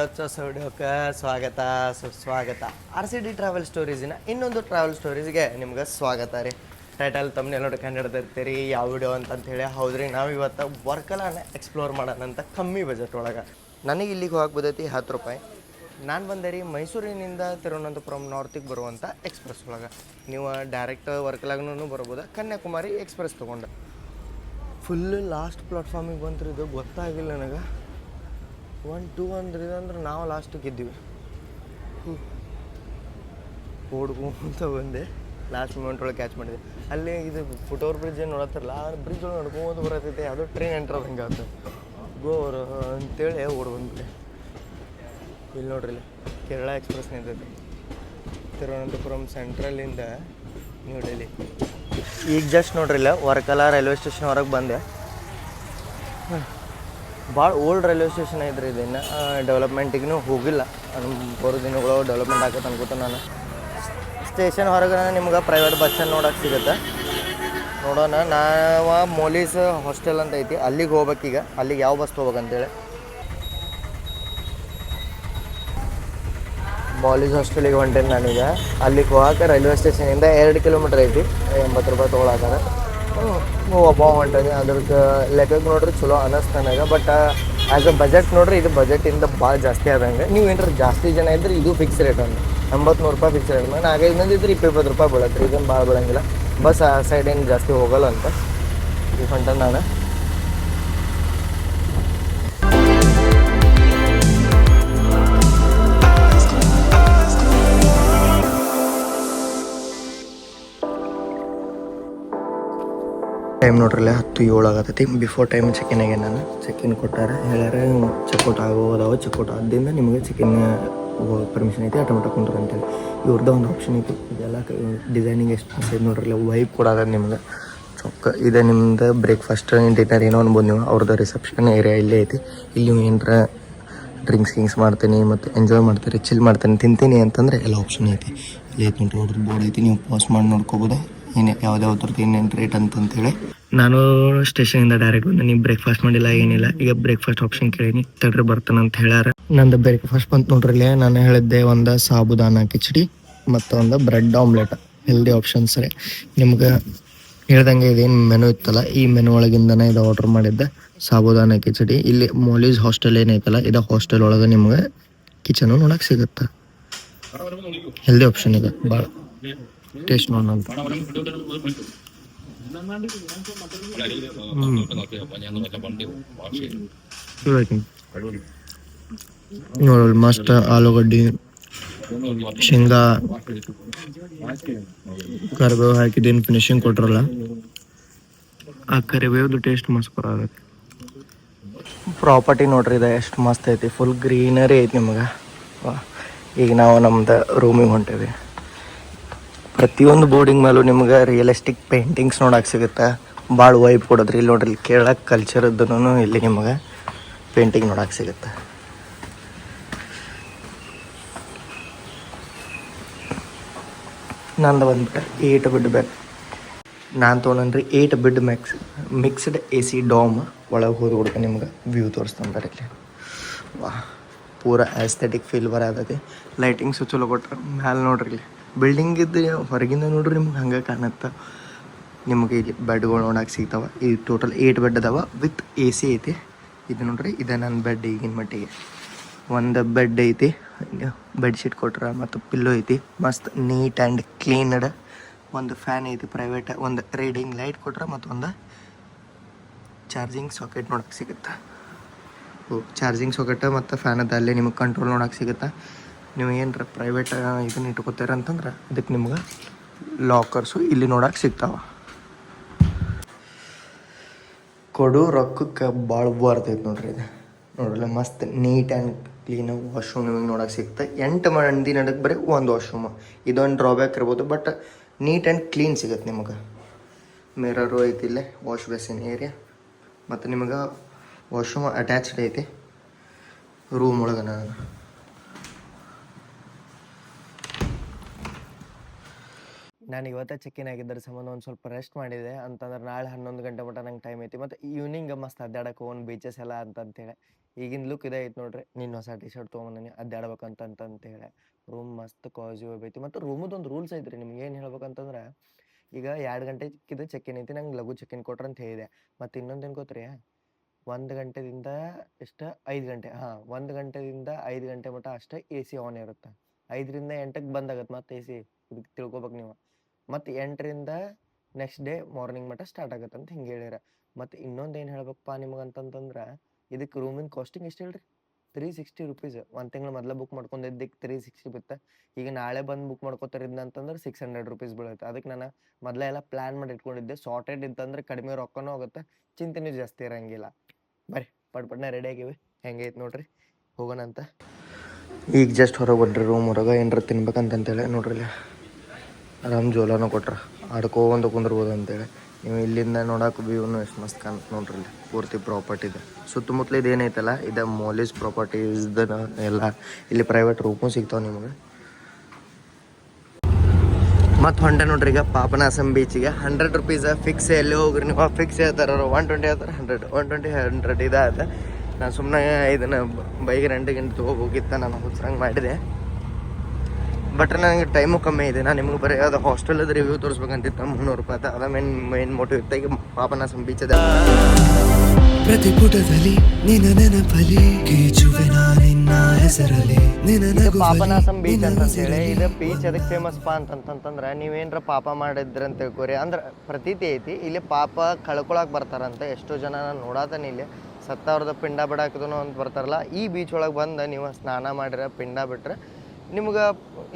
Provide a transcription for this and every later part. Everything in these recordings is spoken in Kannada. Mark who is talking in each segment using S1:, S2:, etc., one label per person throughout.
S1: ಹೊಚ್ಚ ಸೌಡ್ಯೋಕ್ಕೆ ಸ್ವಾಗತ, ಸುಸ್ವಾಗತ. ಆರ್ ಸಿ ಡಿ ಟ್ರಾವೆಲ್ ಸ್ಟೋರೀಸಿನ ಇನ್ನೊಂದು ಟ್ರಾವೆಲ್ ಸ್ಟೋರೀಸ್ಗೆ ನಿಮ್ಗೆ ಸ್ವಾಗತ ರೀ. ಟೈಟಲ್ ತಮ್ಮನೆ ನೋಡಿ ಕಂಡಿಡ್ದಿರ್ತೀರಿ, ಯಾವ ವಿಡಿಯೋ ಅಂತಂಥೇಳಿ ಹೌದ್ರಿ, ನಾವು ಇವತ್ತು ವರ್ಕಲಾನ ಎಕ್ಸ್ಪ್ಲೋರ್ ಮಾಡೋಣ ಅಂತ ಕಮ್ಮಿ ಬಜೆಟ್ ಒಳಗೆ. ನನಗೆ ಇಲ್ಲಿಗೆ ಹೋಗಕ್ಕೆ ಬದೈತಿ ಹತ್ತು ರೂಪಾಯಿ. ನಾನು ಬಂದೆ ರೀ ಮೈಸೂರಿನಿಂದ ತಿರುವನಂತಪುರಂ ನಾರ್ತಿಗೆ ಬರುವಂಥ ಎಕ್ಸ್ಪ್ರೆಸ್ ಒಳಗೆ. ನೀವು ಡೈರೆಕ್ಟ್ ವರ್ಕಲಾಗೂ ಬರ್ಬೋದು? ಕನ್ಯಾಕುಮಾರಿ ಎಕ್ಸ್ಪ್ರೆಸ್ ತೊಗೊಂಡು. ಫುಲ್ ಲಾಸ್ಟ್ ಪ್ಲಾಟ್ಫಾರ್ಮಿಗೆ ಬಂತು ಇದು ಗೊತ್ತಾಗಿಲ್ಲ ನನಗೆ. ಒನ್ ಟೂ ಅಂದ್ರೆ ಇದಂದ್ರೆ ನಾವು ಲಾಸ್ಟ್ ಇದ್ದೀವಿ ಓಡ್ಕೊಂತ ಬಂದೆ. ಲಾಸ್ಟ್ ಮೂಮೆಂಟ್ ಒಳಗೆ ಕ್ಯಾಚ್ ಮಾಡಿದೆ. ಅಲ್ಲಿ ಇದು ಫುಟೋರ್ ಬ್ರಿಡ್ಜ್ ಏನು ನೋಡತ್ತಾರಲ್ಲ ಆ ಬ್ರಿಡ್ಜ್ ಒಳಗೆ ನಡ್ಕೊಂಡು ಬರತೈತೆ. ಅದು ಟ್ರೈನ್ ಎಂಟ್ರ್ ಹಂಗೆ ಆಯ್ತು ಗೋರ್ ಅಂತೇಳಿ ಓಡ್ ಬಂದ್ಬಿಟ್ಟೆ ಇಲ್ಲಿ ನೋಡ್ರಿ ಇಲ್ಲಿ ಕೇರಳ ಎಕ್ಸ್ಪ್ರೆಸ್ ನಿಂತೈತೆ. ತಿರುವನಂತಪುರಂ ಸೆಂಟ್ರಲಿಂದ ನ್ಯೂ ಡೆಲ್ಲಿ ಈಗ ಜಸ್ಟ್ ನೋಡ್ರಿ ಇಲ್ಲ ವರ್ಕಲ ರೈಲ್ವೆ ಸ್ಟೇಷನ್ ಹೊರಗೆ ಬಂದೆ. ಭಾಳ ಓಲ್ಡ್ ರೈಲ್ವೆ ಸ್ಟೇಷನ್ ಐತ್ರಿ ಇದು ಇನ್ನು. ಡೆವಲಪ್ಮೆಂಟಿಗೂ ಹೋಗಿಲ್ಲ. ಬರೋ ದಿನಗಳು ಡೆವಲಪ್ಮೆಂಟ್ ಆಗತ್ತೆ ಅನ್ಕೋತ ನಾನು. ಸ್ಟೇಷನ್ ಹೊರಗೆ ನಿಮ್ಗೆ ಪ್ರೈವೇಟ್ ಬಸ್ಸನ್ನು ನೋಡೋಕೆ ಸಿಗುತ್ತೆ? ನೋಡೋಣ. ನಾವು ಮೋಲೀಸ್ ಹಾಸ್ಟೆಲ್ ಅಂತ ಐತಿ. ಅಲ್ಲಿಗೆ ಹೋಗ್ಬೇಕೀಗ ಅಲ್ಲಿಗೆ ಯಾವ ಬಸ್ ಹೋಗ್ಬೇಕಂತೇಳಿ ಮೋಲೀಸ್ ಹಾಸ್ಟೆಲಿಗೆ ಹೊಂಟೇನೆ ನಾನೀಗ. ಅಲ್ಲಿಗೆ ಹೋಗಕ್ಕೆ ರೈಲ್ವೆ ಸ್ಟೇಷನಿಂದ ಎರಡು ಕಿಲೋಮೀಟ್ರ್ ಐತಿ. ಎಂಬತ್ತು ರೂಪಾಯಿ ತೊಗೊಳತ್ತಾರ ಒಬ್ಬ ಹೊಂಟದೆ ಅದ್ರದ್ದು ಲೆಕ್ಕಕ್ಕೆ ನೋಡ್ರಿ ಚಲೋ ಅನಿಸ್ತು ನನಗೆ ಬಟ್ ಆ್ಯಸ್ ಅ ಬಜೆಟ್ ನೋಡ್ರಿ, ಇದು ಬಜೆಟಿಂದ ಭಾಳ ಜಾಸ್ತಿ ಆದಂಗೆ. ನೀವು ಏನಾರ ಜಾಸ್ತಿ ಜನ ಇದ್ರೆ ಇದು ಫಿಕ್ಸ್ ರೇಟ್ ಅಂದ್ರೆ ಎಂಬತ್ತು ನೂರು ರೂಪಾಯಿ ಫಿಕ್ಸ್ ರೇಟ್ ನಾಲ್ಕೈದು ಮಂದಿ ಇದ್ರೆ ಇಪ್ಪತ್ತು ರೂಪಾಯಿ ಬೀಳತ್ತೆ ಇದನ್ನು ಭಾಳ ಬೀಳಂಗಿಲ್ಲ. ಬಸ್ ಆ ಸೈಡ್ ಏನು ಜಾಸ್ತಿ ಹೋಗಲ್ಲ ಅಂತ. ಈ ಹೊಂಟ ನಾನು. ಟೈಮ್ ನೋಡ್ರಲ್ಲ, ಹತ್ತು ಏಳು ಆಗತೈತಿ. ಬಿಫೋರ್ ಟೈಮ್ ಚೆಕಿನ್ ಆಗ್ಯಾನ ನಾನು ಚೆಕಿನ್ ಕೊಟ್ಟಾರ. ಹೇಳ್ಯಾರ ಚೆಕ್ಔಟ್ ಆಗೋದಾವ ಚೆಕ್ಔಟ್ ಆದ್ದರಿಂದ ನಿಮಗೆ ಚೆಕಿನ್ ಪರ್ಮಿಷನ್ ಐತಿ ಆಟೋಮೆಟಿಕ್ ಕುಂಟ್ರಿ ಅಂತೇಳಿ. ಇವ್ರದ್ದು ಒಂದು ಆಪ್ಷನ್ ಐತಿ. ಇದೆಲ್ಲ ಡಿಸೈನಿಂಗ್ ಎಷ್ಟು ನೋಡ್ರಲ್ಲ ವೈಪ್ ಅದ ನಿಮ್ಗೆ. ಚೊಕ್ಕ, ಇದೆ ನಿಮ್ದು ಬ್ರೇಕ್ಫಾಸ್ಟ್ ಡಿನ್ನರ್ ಏನೋ ಅನ್ಬೋದು ನೀವು. ಅವ್ರದ್ದು ರಿಸೆಪ್ಷನ್ ಏರಿಯಾ ಇಲ್ಲೇ ಐತಿ. ಇಲ್ಲಿ ನೀವು ಏನರ ಡ್ರಿಂಕ್ಸ್ ಗಿಂಕ್ಸ್ ಮಾಡ್ತೀನಿ, ಮತ್ತು ಎಂಜಾಯ್ ಮಾಡ್ತೀರಿ ಚಿಲ್ ಮಾಡ್ತೀನಿ, ತಿಂತೀನಿ ಅಂತಂದ್ರೆ ಎಲ್ಲ ಆಪ್ಷನ್ ಐತಿ. ಇಲ್ಲಿ ಐತಿ ನೋಡ್ರಿ ಬೋರ್ಡ್ ಐತಿ. ನೀವು ಪಾಸ್ ಮಾಡಿ ನೋಡ್ಕೋಬೋದು? ಏನು ಯಾವ್ದು ಏನೇನು ರೇಟ್ ಅಂತಂತೇಳಿ. ನಾನು ಸ್ಟೇಷನಿಂದ ಡೈರೆಕ್ಟ್ ಬಂದೆ ನೀವು ಬ್ರೇಕ್ಫಾಸ್ಟ್ ಮಾಡಿಲ್ಲ, ಏನಿಲ್ಲ, ಈಗ ಬ್ರೇಕ್ಫಾಸ್ಟ್ ಆಪ್ಷನ್ ಕೇಳೀನಿ. ತಡ್ರಿ ಬರ್ತಾನೆ ಅಂತ ಹೇಳ್ಯಾರ. ನಂದು ಬ್ರೇಕ್ಫಾಸ್ಟ್ ಬಂತು ನೋಡ್ರಿ ನಾನು ಹೇಳಿದ್ದೆ ಒಂದು ಸಾಬುದಾನ ಕಿಚಡಿ ಮತ್ತು ಒಂದು ಬ್ರೆಡ್ ಆಮ್ಲೆಟ್ ಹೆಲ್ದಿ ಆಪ್ಷನ್ಸ್ ರೀ. ನಿಮ್ಗೆ ಹೇಳ್ದಂಗೆ ಇದೇನು ಮೆನು ಇತ್ತಲ್ಲ, ಈ ಮೆನು ಒಳಗಿಂದನೇ ಇದು ಆರ್ಡರ್ ಮಾಡಿದ್ದೆ. ಸಾಬುದಾನ ಕಿಚಡಿ. ಇಲ್ಲಿ ಮೋಲೀಸ್ ಹಾಸ್ಟೆಲ್ ಏನೈತಲ್ಲ ಇದು ಹಾಸ್ಟೆಲ್ ಒಳಗೆ ನಿಮ್ಗೆ ಕಿಚನು ನೋಡಕ್ಕೆ ಸಿಗುತ್ತೆ. ಹೆಲ್ದಿ ಆಪ್ಷನ್ ಇದೆ ಭಾಳ ಟೇಸ್ಟ್ ನೋಡೋಣ ಅಂತ. ನೋಡಿ ಮಸ್ತ್ ಆಲೂಗಡ್ಡಿ, ಶೇಂಗಾ, ಕರಿಬೇವು ಹಾಕಿದ್ದೇನು ಫಿನಿಶಿಂಗ್ ಕೊಟ್ರಲ್ಲ. ಆ ಕರಿಬೇವ್ದು ಟೇಸ್ಟ್ ಮಸ್ತ್ ಬರಾಗತ್ತೆ ಪ್ರಾಪರ್ಟಿ ನೋಡ್ರಿ, ಇದೆ ಎಷ್ಟು ಮಸ್ತ್ ಐತಿ. ಫುಲ್ ಗ್ರೀನರಿ ಐತಿ ನಿಮಗೆ. ಈಗ ನಾವು ನಮ್ದು ರೂಮಿಗೆ ಹೊಂಟೇವಿ. ಪ್ರತಿಯೊಂದು ಬೋರ್ಡಿಂಗ್ ಮೇಲೂ ನಿಮ್ಗೆ ರಿಯಲಿಸ್ಟಿಕ್ ಪೇಂಟಿಂಗ್ಸ್ ನೋಡಕ್ಕೆ ಸಿಗುತ್ತೆ. ಭಾಳ ವೈಬ್ ಕೊಡೋದ್ರಿ. ಇಲ್ಲಿ ನೋಡ್ರಿ, ಇಲ್ಲಿ ಕಲ್ಚರ್ ಇದ್ದನು ಇಲ್ಲಿ ನಿಮಗೆ ಪೇಂಟಿಂಗ್ ನೋಡಕ್ಕೆ ಸಿಗುತ್ತೆ. ನಂದು ಬಂದ್ಬಿಟ್ಟು ಏಟ್ ಬಿಡ್ ಬ್ಯಾಕ್ ನಾನು ತೊಗೊಂಡ್ರಿ eight bed max mixed A C dorm ಒಳಗೆ ಹೋಗಿ ಹುಡುಗ ನಿಮ್ಗೆ ವ್ಯೂ ತೋರಿಸ್ತಾನೆ ಬರೀ ವಾ ಪೂರ ಆಸ್ಥೆಟಿಕ್ ಫೀಲ್ ಬರೋದೈತಿ ಲೈಟಿಂಗ್ಸು ಚಲೋ ಕೊಟ್ರೆ ಮ್ಯಾಲೆ ನೋಡ್ರಿ ಇಲ್ಲಿ. ಬಿಲ್ಡಿಂಗ್ ಇದ್ದು ಹೊರಗಿಂದ ನೋಡ್ರಿ ನಿಮ್ಗೆ ಹಂಗೆ ಕಾಣತ್ತೆ. ನಿಮಗೆ ಇಲ್ಲಿ ಬೆಡ್ಗಳು ನೋಡಕ್ಕೆ ಸಿಗ್ತಾವೆ. ಈ ಟೋಟಲ್ ಏಟ್ ಬೆಡ್ ಅದಾವ ವಿತ್ ಎ ಸಿ ಐತಿ. ಇದು ನೋಡ್ರಿ, ಇದೆ ನನ್ನ ಬೆಡ್ ಈಗಿನ ಮಟ್ಟಿಗೆ. ಒಂದು ಬೆಡ್ ಐತಿ ಬೆಡ್ಶೀಟ್ ಕೊಟ್ರ ಮತ್ತು ಪಿಲ್ಲೋ ಐತಿ. ಮಸ್ತ್ ನೀಟ್ ಆ್ಯಂಡ್ ಕ್ಲೀನಡ್ ಒಂದು ಫ್ಯಾನ್ ಐತಿ ಪ್ರೈವೇಟ್ ಒಂದು ರೀಡಿಂಗ್ ಲೈಟ್ ಕೊಟ್ರ ಮತ್ತೊಂದು ಚಾರ್ಜಿಂಗ್ ಸಾಕೆಟ್ ನೋಡಕ್ಕೆ ಸಿಗುತ್ತೆ. ಚಾರ್ಜಿಂಗ್ ಸಾಕೆಟ್ ಮತ್ತು ಫ್ಯಾನ್ ಅದ ಅಲ್ಲೇ ನಿಮಗೆ ಕಂಟ್ರೋಲ್ ನೋಡಕ್ಕೆ ಸಿಗುತ್ತೆ. ನೀವು ಏನರ ಪ್ರೈವೇಟ್ ಇದನ್ನ ಇಟ್ಕೋತೀರ ಅಂತಂದ್ರೆ ಅದಕ್ಕೆ ನಿಮ್ಗೆ ಲಾಕರ್ಸು ಇಲ್ಲಿ ನೋಡಕ್ಕೆ ಸಿಗ್ತಾವ. ಕೊಡು ರೊಕ್ಕಕ್ಕೆ ಭಾಳ ಬರ್ತೈತೆ ನೋಡ್ರಿ ಇದು. ನೋಡ್ರಿ ಮಸ್ತ್ ನೀಟ್ ಆ್ಯಂಡ್ ಕ್ಲೀನ್ ವಾಶ್ರೂಮ್ ನಿಮಗೆ ನೋಡಕ್ಕೆ ಸಿಗ್ತದೆ ಎಂಟು ಮಂದಿ ನಡಕ್ಕೆ ಬರೀ ಒಂದು ವಾಶ್ರೂಮ್ ಇದೊಂದು ಡ್ರಾಬ್ಯಾಕ್ ಇರ್ಬೋದು ಬಟ್ ನೀಟ್ ಆ್ಯಂಡ್ ಕ್ಲೀನ್ ಸಿಗುತ್ತೆ ನಿಮಗೆ. ಮಿರರು ಐತಿ ಇಲ್ಲೇ ವಾಶ್ ಬೇಸಿನ್ ಏರಿಯಾ ಮತ್ತು ನಿಮಗೆ ವಾಶ್ರೂಮ್ ಅಟ್ಯಾಚ್ಡ್ ಐತಿ. ರೂಮ್ ಒಳಗೆ ನಾನು ನಾನು ಇವತ್ತೇ ಚೆಕ್-ಇನ್ ಆಗಿದ್ದರ ಸಂಬಂಧ ಒಂದು ಸ್ವಲ್ಪ ರೆಸ್ಟ್ ಮಾಡಿದೆ. ಅಂತಂದ್ರೆ ನಾಳೆ ಹನ್ನೊಂದು ಗಂಟೆ ಮಟ್ಟ ನಂಗೆ ಟೈಮ್ ಐತಿ. ಮತ್ತು ಈವ್ನಿಂಗ್ ಮಸ್ತ್ ಅಡ್ಡಾಡಕ್ಕೆ ಹೋಗೋಣ ಬೀಚಸ್ ಎಲ್ಲ ಅಂತಂತೇಳಿ. ಈಗಿನ ಲುಕ್ ಇದೆ ಐತೆ ನೋಡ್ರಿ. ನೀನು ಹೊಸ ಟಿ ಶರ್ಟ್ ತೊಗೊಂಬಂದಿನಿ ಅಡ್ಡಾಡ್ಬೇಕಂತಂತೇಳಿ ರೂಮ್ ಮಸ್ತ್ ಕಾಜು ಐತಿ ಮತ್ತು ರೂಮದೊಂದು ರೂಲ್ಸ್ ಐತ್ರಿ. ನಿಮ್ಗೆ ಏನು ಹೇಳ್ಬೇಕಂತಂದ್ರೆ, ಈಗ ಎರಡು ಗಂಟೆ ಚೆಕ್-ಇನ್ ಐತಿ. ನಂಗೆ ಲಘು ಚೆಕ್-ಇನ್ ಕೊಟ್ರೆ ಅಂತ ಹೇಳಿದೆ. ಮತ್ತು ಇನ್ನೊಂದೇನು ಗೊತ್ತ್ರಿ? ಒಂದು ಗಂಟೆದಿಂದ ಎಷ್ಟು? ಐದು ಗಂಟೆ. ಹಾಂ, ಒಂದು ಗಂಟೆದಿಂದ ಐದು ಗಂಟೆ ಮಟ್ಟ ಅಷ್ಟೇ ಎ ಸಿ ಆನ್ ಇರುತ್ತೆ. ಐದರಿಂದ ಎಂಟಕ್ಕೆ ಬಂದಾಗತ್ತೆ ಮತ್ತೆ ಎ ಸಿ ತಿಳ್ಕೊಬೇಕು ನೀವು. ಮತ್ತು ಎಂಟರಿಂದ ನೆಕ್ಸ್ಟ್ ಡೇ ಮಾರ್ನಿಂಗ್ ಮಟ್ಟ ಸ್ಟಾರ್ಟ್ ಆಗತ್ತೆ ಅಂತ ಹಿಂಗೆ ಹೇಳ್ಯಾರ. ಮತ್ತು ಇನ್ನೊಂದು ಏನು ಹೇಳ್ಬೇಕಪ್ಪ ನಿಮಗೆ ಅಂತಂತಂದ್ರೆ ಇದಕ್ಕೆ ರೂಮಿನ ಕಾಸ್ಟಿಂಗ್ ಎಷ್ಟು ಹೇಳ್ರಿ? ತ್ರೀ ಸಿಕ್ಸ್ಟಿ ರುಪೀಸ್ ಒಂದು ತಿಂಗಳು ಮೊದಲ ಬುಕ್ ಮಾಡ್ಕೊಂಡಿದ್ದಕ್ಕೆ ತ್ರೀ ಸಿಕ್ಸ್ಟಿ ಬಿತ್ತ. ಈಗ ನಾಳೆ ಬಂದು ಬುಕ್ ಮಾಡ್ಕೋತಾರೆ ಅಂತಂದ್ರೆ ಸಿಕ್ಸ್ ಹಂಡ್ರೆಡ್ ರುಪೀಸ್ ಬೀಳುತ್ತೆ. ಅದಕ್ಕೆ ನಾನು ಮೊದಲೇ ಎಲ್ಲ ಪ್ಲ್ಯಾನ್ ಮಾಡಿ ಇಟ್ಕೊಂಡಿದ್ದೆ. ಸಾರ್ಟೆಡ್ ಇತ್ತಂದ್ರೆ ಕಡಿಮೆ ರೊಕ್ಕನೂ ಆಗುತ್ತೆ ಚಿಂತೆನೂ ಜಾಸ್ತಿ ಇರಂಗಿಲ್ಲ. ಬರ್ರಿ ಪಡ್ಪಡ್ನ ರೆಡಿ ಆಗಿವಿ. ಹೆಂಗೆ ಐತೆ ನೋಡ್ರಿ ಹೋಗೋಣ ಅಂತ ಈಗ ಜಸ್ಟ್ ಹೊರಗೆ ಬಂದ್ರಿ ರೂಮ್ ಹೊರಗೆ ಏನಾರ ತಿನ್ಬೇಕಂತಂತೇಳಿ ನೋಡ್ರಿ ಆರಾಮ್ ಜೋಲಾನು ಕೊಟ್ರ. ಆಡ್ಕೋಂತ ಕುಂದ್ರಬೋದು ಅಂತೇಳಿ. ನೀವು ಇಲ್ಲಿಂದ ನೋಡಕ್ಕೆ ವ್ಯೂನು ಎಷ್ಟು ಮಸ್ತ್ ಕಾಣುತ್ತೆ ನೋಡ್ರಿ ಇಲ್ಲಿ. ಪೂರ್ತಿ ಪ್ರಾಪರ್ಟಿದೆ ಸುತ್ತಮುತ್ತಲ ಇದು ಏನೈತಲ್ಲ ಇದು ಮೋಲೀಸ್ ಪ್ರಾಪರ್ಟೀಸ್ ಎಲ್ಲ ಇಲ್ಲಿ ಪ್ರೈವೇಟ್ ರೂಮು ಸಿಗ್ತಾವೆ ನಿಮಗೆ. ಮತ್ತು ಹೊಂಟೆ ನೋಡ್ರಿ ಈಗ ಪಾಪನಾಸಂ ಬೀಚಿಗೆ ಹಂಡ್ರೆಡ್ ರುಪೀಸ್ ಫಿಕ್ಸ್ ಎಲ್ಲಿ ಹೋಗ್ರಿ ನೀವು? ಫಿಕ್ಸ್ ಹೇಳ್ತಾರ ಒನ್ ಟ್ವೆಂಟಿ ಹೇಳ್ತಾರೆ ಹಂಡ್ರೆಡ್ ಒನ್ ಟ್ವೆಂಟಿ ಹಂಡ್ರೆಡ್ ಇದಾದ. ನಾನು ಸುಮ್ಮನೆ ಇದನ್ನು ಬೈಕ್ ರೆಂಟ್ ಗಿಂಟ್ ತೊಗೋಬೋಗಿತ್ತ ನಾನು ಹುಚ್ಚರಂಗೆ ಮಾಡಿದೆ. ಬಟ್ ನನಗೆ ಟೈಮು ಕಮ್ಮಿ ಇದೆ. ನಾನು ನಿಮ್ಗೆ ಬರೀ ಅದು ಹಾಸ್ಟೆಲದ ರಿವ್ಯೂ ತೋರಿಸ್ಬೇಕಂತಿತ್ತು. ಮುನ್ನೂರು ರೂಪಾಯಿ ಅದ ಮೇನ್ ಮೇನ್ ಮೋಟಿವ್ ಇತ್ತ. ಈಗ ಪಾಪನಾಸಂ ಬೀಚ್ ಅದ
S2: ಪ್ರತಿ ಪುಟದಲ್ಲಿ ನಿನ್ನ ನೆನಪಲಿ ಕೀಚುವೆ ನಿನ್ನ ಹೆಸರಲಿ ನಿನ್ನ
S1: ಪಾಪನಾಸಂ ಬೀಚ್
S2: ನಿನ್ನ
S1: ಅಂತ ಹೇಳಿ ಇದು ಬೀಚ್ ಅದಕ್ಕೆ ಫೇಮಸ್ ಪಾ ಅಂತಂತಂದ್ರೆ ನೀವೇನ್ರ ಪಾಪ ಮಾಡಿದ್ರಿ ಅಂತ ತಿಳ್ಕೊರಿ ಅಂದ್ರೆ ಪ್ರತೀತಿ ಐತಿ. ಇಲ್ಲಿ ಪಾಪ ಕಳ್ಕೊಳಕ್ ಬರ್ತಾರಂತ. ಎಷ್ಟೋ ಜನ ನಾನು ನೋಡಾತನ ಇಲ್ಲಿ. ಸತ್ತವ್ರದ ಪಿಂಡ ಬಿಡಾಕದನು ಅಂತ ಬರ್ತಾರಲ್ಲ. ಈ ಬೀಚ್ ಒಳಗೆ ಬಂದು ನೀವು ಸ್ನಾನ ಮಾಡಿರ ಪಿಂಡ ಬಿಟ್ರೆ ನಿಮ್ಗೆ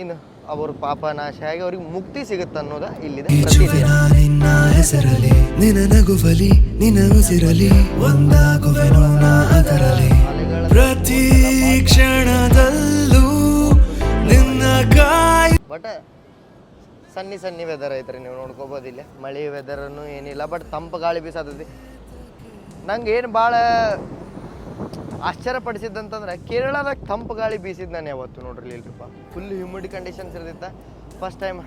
S1: ಇನ್ನು ಅವ್ರ ಪಾಪ ನಾಶ ಆಗಿ ಅವ್ರಿಗೆ ಮುಕ್ತಿ ಸಿಗುತ್ತೆ ಅನ್ನೋದ ಇಲ್ಲಿದೆ.
S2: ನಿನ್ನ ಹೆಸರಲಿ ನಿನ್ನ ನಗುವಲಿ ನಿನ್ನ ಉಸಿರಲಿ ಒಂದಾಗುವೆನು ನಾ ಅದರಲಿ ಪ್ರತಿ ಕ್ಷಣದಲ್ಲೂ ನಿನ್ನ ಕಾಯಿ
S1: ಬಟ್ ಸನ್ನಿ ಸನ್ನಿ ವೆದರ್ ಐತ್ರಿ ನೀವು ನೋಡ್ಕೋಬೋದು ಇಲ್ಲಿ. ಮಳೆ ವೆದರನ್ನು ಏನಿಲ್ಲ ಬಟ್ ತಂಪು ಗಾಳಿ ಬೀಸತೈತಿ. ನಂಗೆ ಏನು ಭಾಳ ಆಶ್ಚರ್ಯಪಡಿಸಿದ್ದಂತಂದ್ರೆ ಕೇರಳದಾಗ ತಂಪು ಗಾಳಿ ಬೀಸಿದ್ ನಾನು ಯಾವತ್ತು ನೋಡ್ರಿ ಇಲ್ರಿಪ್ಪ. ಫುಲ್ ಹ್ಯೂಮಿಡ್ ಕಂಡೀಷನ್ಸ್ ಇರ್ತಿತ್ತ ಫಸ್ಟ್ ಟೈಮ್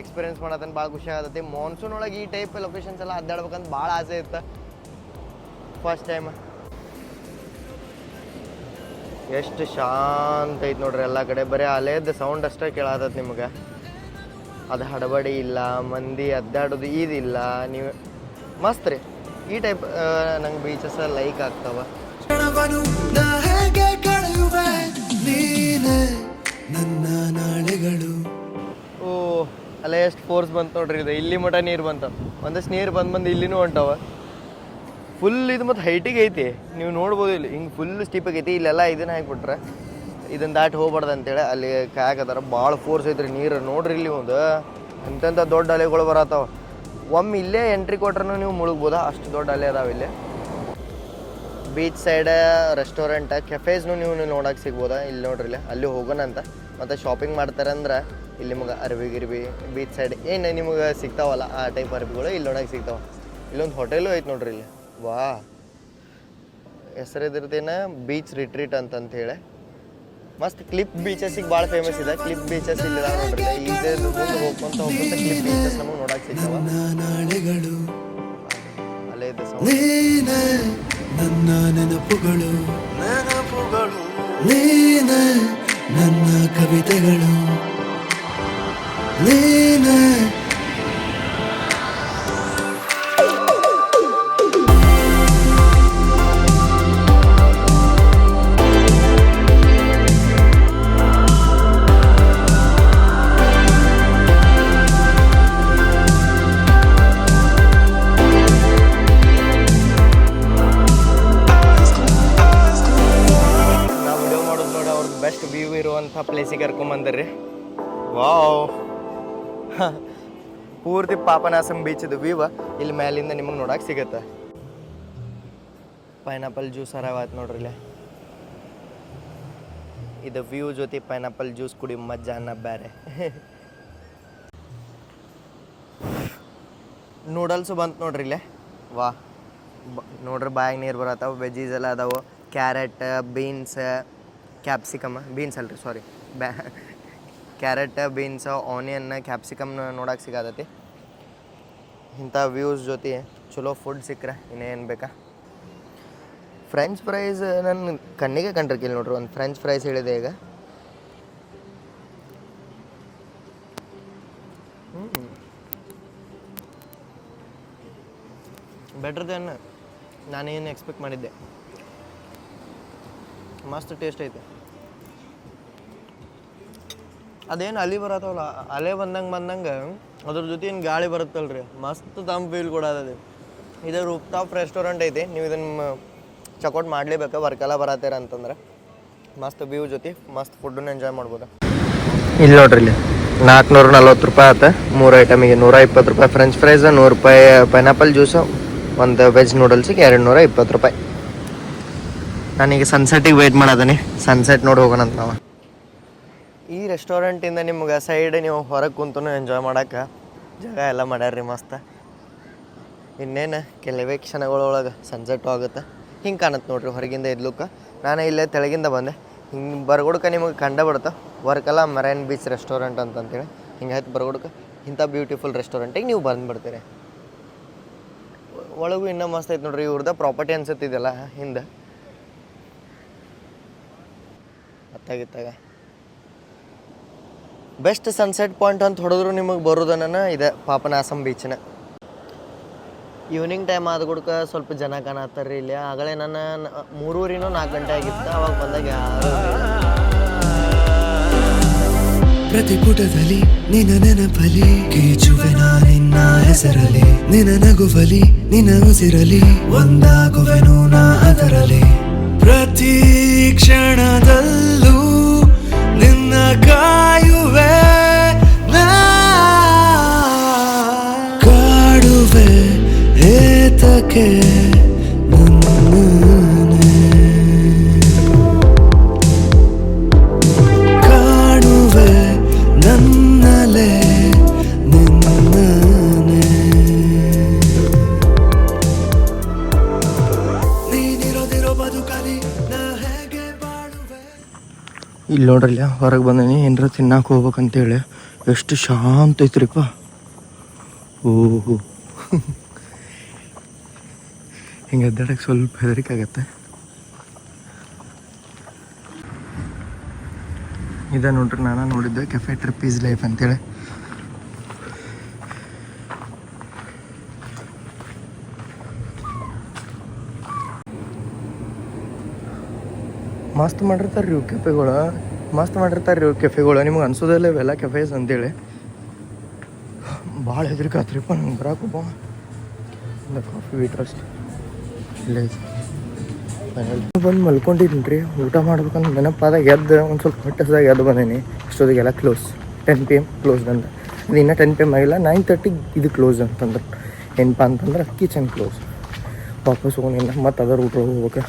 S1: ಎಕ್ಸ್ಪೀರಿಯನ್ಸ್ ಮಾಡತ್ತೇನೆ ಭಾಳ ಖುಷಿ ಆಗತ್ತೆ. ಮಾನ್ಸೂನ್ ಒಳಗೆ ಈ ಟೈಪ್ ಲೊಕೇಶನ್ಸ್ ಎಲ್ಲ ಅಡ್ಡಾಡ್ಬೇಕಂತ ಭಾಳ ಆಸೆ ಇತ್ತು. ಫಸ್ಟ್ ಟೈಮ್ ಎಷ್ಟು ಶಾಂತ ಐತಿ ನೋಡ್ರಿ ಎಲ್ಲ ಕಡೆ. ಬರೀ ಅಲೆದ ಸೌಂಡ್ ಅಷ್ಟೇ ಕೇಳಾತತ್ ನಿಮ್ಗೆ. ಅದು ಹಡಬಡಿ ಇಲ್ಲ, ಮಂದಿ ಅದ್ದಾಡೋದು ಇದಿಲ್ಲ ನೀವು ಮಸ್ತ್ ರೀ. ಈ ಟೈಪ್ ನಂಗೆ ಬೀಚಸ್ ಲೈಕ್ ಆಗ್ತಾವ.
S2: ಕ್ಷಣವನ್ನು ನಾ ಹೇಗೆ ಕಳೆಯುವೆ? ನೀನೆ ನನ್ನ ನಾಳೆಗಳು.
S1: ಓ, ಅಲ್ಲ ಎಷ್ಟು ಫೋರ್ಸ್ ಬಂತು ನೋಡ್ರಿ ಇದು. ಇಲ್ಲಿ ಮಠ ನೀರು ಬಂತ. ಒಂದಷ್ಟು ನೀರು ಬಂದು ಬಂದು ಇಲ್ಲಿನೂ ಹೊಂಟವ. ಫುಲ್ ಇದು ಮತ್ತು ಹೈಟಿಗೆ ಐತಿ. ನೀವು ನೋಡ್ಬೋದು ಇಲ್ಲಿ. ಹಿಂಗೆ ಫುಲ್ ಸ್ಟೀಪಾಗಿ ಆಗೈತಿ. ಇಲ್ಲೆಲ್ಲ ಇದನ್ನ ಹಾಕ್ಬಿಟ್ರೆ ಇದನ್ನ ದಾಟಿ ಹೋಗ್ಬಾರ್ದು ಅಂತೇಳಿ ಅಲ್ಲಿ ಕಾಯಕತ್ತಾರ ಭಾಳ ಫೋರ್ಸ್ ಐತ್ರಿ ನೀರು. ನೋಡ್ರಿ ಇಲ್ಲಿ ಒಂದು ಎಂತೆಂಥ ದೊಡ್ಡ ಅಲೆಗಳು ಬರತ್ತಾವ. ಒಮ್ಮೆ ಇಲ್ಲೇ ಎಂಟ್ರಿ ಕೊಟ್ರೂ ನೀವು ಮುಳುಗ್ಬೋದಾ? ಅಷ್ಟು ದೊಡ್ಡ ಅಲೆ ಅದಾವ ಇಲ್ಲಿ. ಬೀಚ್ ಸೈಡ್ ರೆಸ್ಟೋರೆಂಟ್ ಕೆಫೇಸ್ನು ನೀವು ನೋಡಕ್ಕೆ ಸಿಗ್ಬೋದಾ? ಇಲ್ಲಿ ನೋಡ್ರಿ ಇಲ್ಲಿ. ಅಲ್ಲಿ ಹೋಗೋಣ ಅಂತ. ಮತ್ತು ಶಾಪಿಂಗ್ ಮಾಡ್ತಾರೆ ಅಂದ್ರೆ ಇಲ್ಲಿ ನಿಮಗೆ ಅರ್ಬಿ ಗಿರ್ಬಿ ಬೀಚ್ ಸೈಡ್ ಏನು ನಿಮಗೆ ಸಿಗ್ತಾವಲ್ಲ ಆ ಟೈಪ್ ಅರ್ಬಿಗಳು ಇಲ್ಲಿ ನೋಡಕ್ಕೆ ಸಿಗ್ತಾವೆ. ಇಲ್ಲೊಂದು ಹೋಟೆಲು ಐತೆ ನೋಡ್ರಿ ಇಲ್ಲಿ. ವಾ. ಹೆಸರಿದ್ರದೇನ? ಬೀಚ್ ರಿಟ್ರೀಟ್ ಅಂತಂತ ಹೇಳಿ. ಮಸ್ತ್ ಕ್ಲಿಪ್ ಬೀಚಸ್ಸಿಗೆ ಭಾಳ ಫೇಮಸ್ ಇದೆ. ಕ್ಲಿಪ್ ಬೀಚಸ್ ಇಲ್ಲಿ ನೋಡ್ರಿ. ಮುಂದೆ ಹೋಗ್ಕೊಂತ ಹೋಗ್ಕೊಂತ ಕ್ಲಿಪ್ ಬೀಚಸ್ ನಮಗೆ ನೋಡಕ್ಕೆ ಸಿಗ್ತಾವ. ಅಲ್ಲೇ ಇದೆ
S2: ನನ್ನ ನೆನಪುಗಳು. ನೆನಪುಗಳು. ನೀನೆ ನನ್ನ ಕವಿತೆಗಳು. ನೀನೆ
S1: ಪಾಪನಾಸಂ ಬೀಚದು ವ್ಯೂ ಇಲ್ಲಿ ಮೇಲಿಂದ ನಿಮಗೆ ನೋಡಕ್ಕೆ ಸಿಗುತ್ತೆ. ಪೈನಾಪಲ್ ಜ್ಯೂಸ್ ಹರಾವಾಯ್ತು ನೋಡ್ರಿ ಇಲ್ಲಿ ಇದು ವ್ಯೂ ಜೊತೆ ಪೈನಾಪಲ್ ಜ್ಯೂಸ್ ಕುಡಿ ಮಜ್ಜಾನ ಬೇರೆ ನೂಡಲ್ಸು ಬಂತು ನೋಡ್ರಿ ಇಲ್ಲೇ ವಾ. ನೋಡ್ರಿ ಬಾಯಾಗ ನೀರು ಬರತ್ತಾವ ವೆಜೀಸ್ ಎಲ್ಲ ಅದಾವು. ಕ್ಯಾರೆಟ್ ಬೀನ್ಸ್ ಕ್ಯಾಪ್ಸಿಕಮ್ ಬೀನ್ಸ್ ಅಲ್ರಿ ಸಾರಿ ಬ್ಯಾ ಕ್ಯಾರೆಟ್ ಬೀನ್ಸ್ ಆನಿಯನ್ ಕ್ಯಾಪ್ಸಿಕಮ್ ನೋಡಕ್ಕೆ ಸಿಗತೈತಿ. ಇಂಥ ವ್ಯೂಸ್ ಜೊತೆ ಚಲೋ ಫುಡ್ ಸಿಕ್ಕರೆ ಇನ್ನೇನು ಬೇಕಾ? ಫ್ರೆಂಚ್ ಫ್ರೈಸ್ ನನ್ನ ಕಣ್ಣಿಗೆ ಕಂಡಿರ್ಕಿಲ್ಲ ನೋಡ್ರಿ, ಒಂದು ಫ್ರೆಂಚ್ ಫ್ರೈಸ್ ಹೇಳಿದೆ ಈಗ. ಬೆಟರ್ ದೆನ್ ನಾನೇನು ಎಕ್ಸ್ಪೆಕ್ಟ್ ಮಾಡಿದ್ದೆ. ಮಸ್ತ್ ಟೇಸ್ಟ್ ಐತೆ. ಅದೇನು ಅಲಿ ಬರತ್ತವಲ್ಲ, ಅಲೆ ಬಂದಂಗೆ ಬಂದಂಗೆ ಅದ್ರ ಜೊತೆ ಏನು ಗಾಳಿ ಬರುತ್ತಲ್ರಿ. ಮಸ್ತ್ ತಂಪು ಫೀಲ್ ಅದ ಇದು ರೂಪ್ ಟಾಪ್ ರೆಸ್ಟೋರೆಂಟ್ ಐತಿ. ನೀವು ಇದನ್ನು ಚಕೌಟ್ ಮಾಡಲೇಬೇಕು. ವರ್ಕೆಲ್ಲ ಬರತ್ತೀರ ಅಂತಂದ್ರೆ. ಮಸ್ತ್ ವ್ಯೂ ಜೊತೆ. ಮಸ್ತ್ ಫುಡ್ಡನ್ನು ಎಂಜಾಯ್ ಮಾಡ್ಬೋದು. ಇಲ್ಲಿ ನೋಡ್ರಿ ಇಲ್ಲಿ. ನಾಲ್ಕುನೂರ ನಲ್ವತ್ತು ರೂಪಾಯಿ ಆತ. ಮೂರು ಐಟಮಿಗೆ ನೂರ ಇಪ್ಪತ್ತು ರೂಪಾಯಿ. ಫ್ರೆಂಚ್ ಫ್ರೈಸ್ ನೂರು ರೂಪಾಯಿ ಪೈನಾಪಲ್ ಜ್ಯೂಸು ಒಂದು ವೆಜ್ ನೂಡಲ್ಸಿಗೆ ಎರಡು ನೂರ ಇಪ್ಪತ್ತು ರೂಪಾಯಿ. ನಾನೀಗ ಸನ್ಸೆಟ್ಟಿಗೆ ವೆಯ್ಟ್ ಮಾಡದನಿ. ಸನ್ಸೆಟ್ ನೋಡಿ ಹೋಗೋಣ ಅಂತ ನಾವು. ರೆಸ್ಟೋರೆಂಟಿಂದ ನಿಮ್ಗೆ ಸೈಡ್ ನೀವು ಹೊರಗೆ ಕುಂತು ಎಂಜಾಯ್ ಮಾಡೋಕೆ ಜಾಗ ಎಲ್ಲ ಮಾಡ್ಯಾರ್ರಿ ಮಸ್ತ್. ಇನ್ನೇನು ಕೆಲವೇ ಕ್ಷಣಗಳೊಳಗೆ ಸನ್ಸೆಟ್ ಆಗುತ್ತೆ. ಹಿಂಗೆ ಕಾಣುತ್ತೆ ನೋಡ್ರಿ ಹೊರಗಿಂದ ಇದ್ಲುಕ್ಕ ನಾನು ಇಲ್ಲೇ ತೆಳಗಿಂದ ಬಂದೆ. ಹಿಂಗೆ ಬರ್ಗುಡ್ಕ ನಿಮಗೆ ಕಂಡ ಬಿಡುತ್ತೆ ವರ್ಕಲ್ಲ ಮರೈನ್ ಬೀಚ್ ರೆಸ್ಟೋರೆಂಟ್ ಅಂತಂತೇಳಿ. ಹಿಂಗಾಯ್ತು ಬರ್ಗುಡ್ಕ. ಇಂಥ ಬ್ಯೂಟಿಫುಲ್ ರೆಸ್ಟೋರೆಂಟಿಗೆ ನೀವು ಬಂದುಬಿಡ್ತೀರಿ ಒಳಗೂ ಇನ್ನೂ ಮಸ್ತ್ ಐತೆ ನೋಡ್ರಿ. ಇವ್ರದ್ದು ಪ್ರಾಪರ್ಟಿ ಅನ್ಸುತ್ತಿದೆಯಲ್ಲ ಹಿಂದೆ. ಅತ್ತಾಗಿತ್ತಾಗ ಬೆಸ್ಟ್ ಸನ್ಸೆಟ್ ಪಾಯಿಂಟ್ ಅಂತ ಹೊಡೆದ್ರು ನಿಮಗೆ ಬರೋದನ್ನ ಇದೆ ಪಾಪನಾಸಂ ಬೀಚ್ನ ಈವ್ನಿಂಗ್ ಟೈಮ್ ಆದ ಗುಡ್ಕ ಸ್ವಲ್ಪ ಜನ ಕಾಣತ್ತಾರ ಇಲ್ಲಿ. ಆಗಲೇ ನನ್ನ ಮೂರೂರಿನೂ ಮೂರುವರಿನೋ ನಾಲ್ಕು ಗಂಟೆ ಆಗಿತ್ತು ಅವಾಗ ಬಂದಾಗ ಪ್ರತಿಪುಟದಲ್ಲಿ
S2: ಪ್ರತಿ ಪುಟದಲ್ಲಿ ನಿನ್ನ ನೆನಪಲಿ ಕೀಚುವೆ ನಾ ನಿನ್ನ ಹೆಸರಲಿ ನಿನ್ನ ನಗುವಲಿ ನಿನ್ನ ಉಸಿರಲಿ ಒಂದಾಗುವೆನು ನಾ ಅದರಲಿ ಪ್ರತಿ ಕ್ಷಣದಲ್ಲೂ ಕಾಯುವೆ ಕಾಡುವೆ ಏತಕ್ಕೆ
S1: ನೋಡ್ರಲ್ಲ, ಹೊರಗೆ ಬಂದೀನಿ, ಏನರ ತಿನ್ನಕ್ಕೆ ಹೋಗ್ಬೇಕಂತೇಳಿ. ಎಷ್ಟು ಶಾಂತ ಐತ್ರಿಪ್ಪ. ಓಹೋ. ಹಿಂಗೆ ಎದ್ದಾಡಕ್ಕೆ ಸ್ವಲ್ಪ ಹೆದರಿಕೆ ಆಗತ್ತೆ. ಇದ ನೋಡ್ರಿ, ನಾನು ನೋಡಿದ್ದೆ ಕೆಫೆ ಟ್ರಿಪ್ ಈಸ್ ಲೈಫ್ ಅಂತೇಳಿ. ಮಸ್ತ್ ಮಾಡಿರ್ತಾರೆ ರೀ ಇವು ಕೆಫೆಗಳು ಮಸ್ತ್ ಮಾಡಿರ್ತಾರೆ ರೀ ಕೆಫೆಗಳು. ನಿಮ್ಗೆ ಅನ್ಸೋದಿಲ್ಲ ಇವೆಲ್ಲ ಕೆಫೆಸ್ ಅಂತೇಳಿ. ಭಾಳ ಹೆದರಿಕೆ ಆತ್ರಿಪ್ಪ ನಂಗೆ ಬರಾಕ ಒಬ್ಬ. ಒಂದು ಕಾಫಿ ವೀಟ್ರಸ್ಟ್ ಇಲ್ಲೇ ಬಂದು ಮಲ್ಕೊಂಡಿದ್ದೀನಿ ರೀ. ಊಟ ಮಾಡ್ಬೇಕಂದ್ರೆ ನೆನಪಾದಾಗ ಎದ್ದು ಒಂದು ಸ್ವಲ್ಪ ಹೊಟ್ಟೆಸ್ದಾಗ ಎದ್ದು ಬಂದೀನಿ. ಅಷ್ಟೊತ್ತಿಗೆಲ್ಲ close ten P M close ಅಂತ ಅದು ಇನ್ನೂ ಟೆನ್ ಪಿ ಎಂ ಆಗಿಲ್ಲ. ನೈನ್ ತರ್ಟಿಗೆ ಇದು ಕ್ಲೋಸ್ ಅಂತಂದ್ರೆ. ಏನಪ್ಪ ಅಂತಂದ್ರೆ ಕಿಚನ್ ಕ್ಲೋಸ್ ವಾಪಸ್ ಹೋಗಿ ಮತ್ತು ಅದರ ಊಟ ಹೋಗ್ಬೇಕು.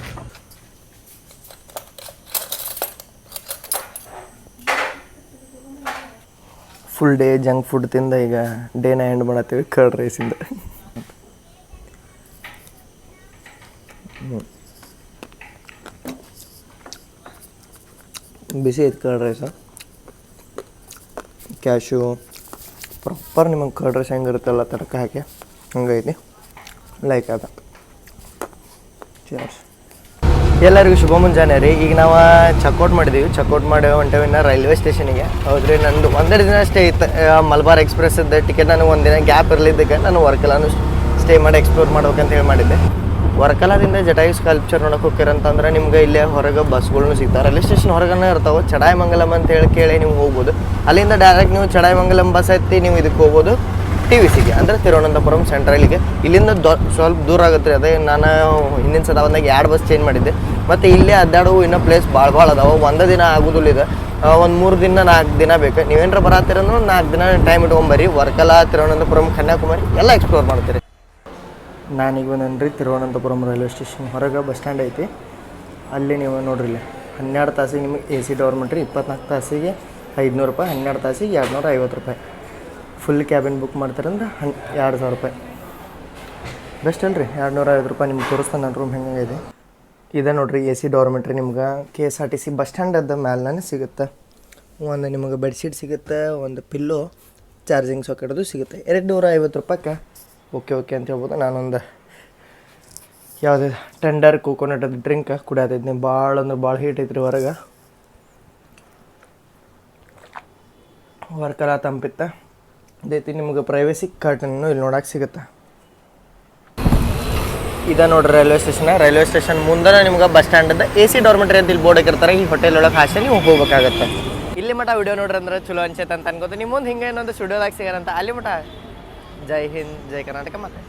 S1: ಫುಲ್ ಡೇ ಜಂಕ್ ಫುಡ್ ತಿಂದ ಈಗ ಡೇನ ಎಂಡ್ ಮಾಡತ್ತೀವಿ ಕರ್ಡ್ ರೈಸಿಂದ ಬಿಸಿ ಐತೆ ಕರ್ಡ್ ರೈಸ ಕ್ಯಾಶು ಪ್ರಾಪರ್ ನಿಮಗೆ ಕರ್ಡ್ ರೈಸ್ ಹೆಂಗಿರುತ್ತಲ್ಲ ತಡಕ ಹಾಕಿ ಹಂಗೈತಿ. ಲೈಕ್ ಅದ. ಚೇರ್ಸ್ ಎಲ್ಲರಿಗೂ ಶುಭ ಮುಂಜಾನೆ ರೀ. ಈಗ ನಾವು ಚೆಕ್ಔಟ್ ಮಾಡಿದ್ದೀವಿ ಚೆಕ್ಔಟ್ ಮಾಡಿ ಹೊಂಟೇವಿನ ರೈಲ್ವೆ ಸ್ಟೇಷನಿಗೆ. ಹೌದ್ರಿ, ನಂದು ಒಂದೆರಡು ದಿನ ಸ್ಟೇ ಇತ್ತು ಮಲಬಾರ್ ಎಕ್ಸ್ಪ್ರೆಸ್ದ ಟಿಕೆಟ್ ನನಗೆ ಒಂದಿನ ಗ್ಯಾಪ್ ಇರಲಿದ್ದಕ್ಕೆ ನಾನು ವರ್ಕಲಾನು ಸ್ಟೇ ಮಾಡಿ ಎಕ್ಸ್ಪ್ಲೋರ್ ಮಾಡ್ಬೇಕಂತ ಹೇಳಿ ಮಾಡಿದ್ದೆ. ವರ್ಕಲಾದಿಂದ ಜಟಾಯು ಸ್ಕಲ್ಪ್ಚರ್ ನೋಡಕ್ಕೆ ಹೋಗ್ಯಾರಂತಂದ್ರೆ ನಿಮ್ಗೆ ಇಲ್ಲೇ ಹೊರಗೆ ಬಸ್ಗಳೂ ಸಿಗ್ತಾವೆ. ರೈಲ್ವೆ ಸ್ಟೇಷನ್ ಹೊರಗನೇ ಇರ್ತಾವೆ. ಚಡಾಯಿಮಂಗಲಂ ಅಂತ ಹೇಳಿ ಕೇಳಿ ನೀವು ಹೋಗ್ಬೋದು. ಅಲ್ಲಿಂದ ಡೈರೆಕ್ಟ್ ನೀವು ಚಡಾಯಮಂಗಲಂ ಬಸ್ ಹತ್ತಿ ನೀವು ಇದಕ್ಕೆ ಹೋಗ್ಬೋದು. ಟಿ ವಿ ಸಿಗೆ. ಅಂದರೆ ತಿರುವನಂತಪುರಂ ಸೆಂಟ್ರಲಿಗೆ ಇಲ್ಲಿಂದ ದೊ, ಸ್ವಲ್ಪ ದೂರ ಆಗುತ್ತೆ ಅದೇ ನಾನು ಹಿಂದಿನ ಸದ ಬಂದಾಗ ಎರಡು ಬಸ್ ಚೇಂಜ್ ಮಾಡಿದ್ದೆ. ಮತ್ತು ಇಲ್ಲೇ ಅಡ್ಡಾಡುವ ಇನ್ನೂ ಪ್ಲೇಸ್ ಭಾಳ ಭಾಳ ಅದಾವೆ. ಒಂದೇ ದಿನ ಆಗೋದಿಲ್ಲ ಇದು. ಒಂದು ಮೂರು ದಿನ, ನಾಲ್ಕು ದಿನ ಬೇಕು. ನೀವೇನಾರ ಬರತ್ತೀರಂದ್ರೆ ನಾಲ್ಕು ದಿನ ಟೈಮ್ ಇಟ್ಕೊಂಬರ್ರಿ. ವರ್ಕಲ, ತಿರುವನಂತಪುರಂ, ಕನ್ಯಾಕುಮಾರಿ ಎಲ್ಲ ಎಕ್ಸ್ಪ್ಲೋರ್ ಮಾಡ್ತೀರಿ. ನಾನೀಗ ಬಂದೇನ್ರಿ ತಿರುವನಂತಪುರಂ ರೈಲ್ವೆ ಸ್ಟೇಷನ್ ಹೊರಗೆ ಬಸ್ ಸ್ಟ್ಯಾಂಡ್ ಐತಿ. ಅಲ್ಲಿ ನೀವು ನೋಡ್ರಿ ಹನ್ನೆರಡು ತಾಸಿಗೆ ನಿಮಗೆ ಎ ಸಿ ರೀ. ಇಪ್ಪತ್ನಾಲ್ಕು ತಾಸಿಗೆ ಐದುನೂರು ರೂಪಾಯಿ, ಹನ್ನೆರಡು ತಾಸಿಗೆ ಎರಡು ನೂರ ಐವತ್ತು ರೂಪಾಯಿ. ಫುಲ್ ಕ್ಯಾಬಿನ್ ಬುಕ್ ಮಾಡ್ತಾರಂದ್ರೆ ಹನ್ ಎರಡು ಸಾವಿರ ರೂಪಾಯಿ. ಬೆಸ್ಟ್ ಅಲ್ರಿ ಎರಡು ನೂರ ಐವತ್ತು ರೂಪಾಯಿ ನಿಮ್ಗೆ ತೋರಿಸ್ತಾನೆ ನನ್ನ ರೂಮ್ ಹೆಂಗೆ ಇದೆ ನೋಡಿರಿ, ಎ ಸಿ ಡೋರ್ಮೆಂಟ್ರಿ ನಿಮ್ಗೆ. K S R T C bus ಸ್ಟ್ಯಾಂಡದ ಮ್ಯಾಲೆ ಸಿಗುತ್ತೆ. ಒಂದು ನಿಮಗೆ ಬೆಡ್ಶೀಟ್ ಸಿಗುತ್ತೆ, ಒಂದು ಪಿಲ್ಲೋ, ಚಾರ್ಜಿಂಗ್ ಸಾಕೆಟ್ದು ಸಿಗುತ್ತೆ. ಎರಡು ನೂರ ಐವತ್ತು ರೂಪಾಯ್ಗೆ. ಓಕೆ ಓಕೆ ಅಂತ ಹೇಳ್ಬೋದು. ನಾನೊಂದು ಯಾವುದೇ, ಟೆಂಡರ್, ಕೋಕೋನಟ್ ಡ್ರಿಂಕ್ ಕುಡಿಯೋದಿದ್ನಿ ಭಾಳ ಅಂದ್ರೆ ಭಾಳ ಹೀಟ್ ಐತ್ರಿ ಹೊರಗೆ. ವರ್ಕರ ತಂಪಿತ್ತ ಅದೈತಿ ನಿಮ್ಗೆ ಪ್ರೈವೇಸಿ ಕರ್ಟನ್ನು ಇಲ್ಲಿ ನೋಡೋಕೆ ಸಿಗುತ್ತೆ? ಇದ ನೋಡ್ರಿ ರೈಲ್ವೆ ಸ್ಟೇಷನ್ ರೈಲ್ವೆ ಸ್ಟೇಷನ್ ಮುಂದೆ ನಿಮ್ಗೆ bus stand A C dormitory ಅಂತ ಇಲ್ಲಿ ಬೋರ್ಡ್ ಹಾಕಿರ್ತಾರೆ. ಈ ಹೋಟೆಲ್ ಒಳಗೆ ಹಾಸ್ಟೆಲ್ ನೀವು ಹೋಗ್ಬೇಕಾಗತ್ತೆ. ಇಲ್ಲಿ ಮಠ ವಿಡಿಯೋ ನೋಡ್ರಿ ಅಂದ್ರೆ ಚಲೋ ಅನ್ಸೈತೆ ಅಂತ ಅನ್ಕೋತೀನಿ. ನಿಮ್ಮ ಮುಂದೆ ಹಿಂಗೆ ಇನ್ನೊಂದು ಸ್ಟುಡಿಯೋದಾಗ ಅಂತ. ಅಲ್ಲಿ ಮಠ? ಜೈ ಹಿಂದ್, ಜೈ ಕರ್ನಾಟಕ ಮತ್ತೆ.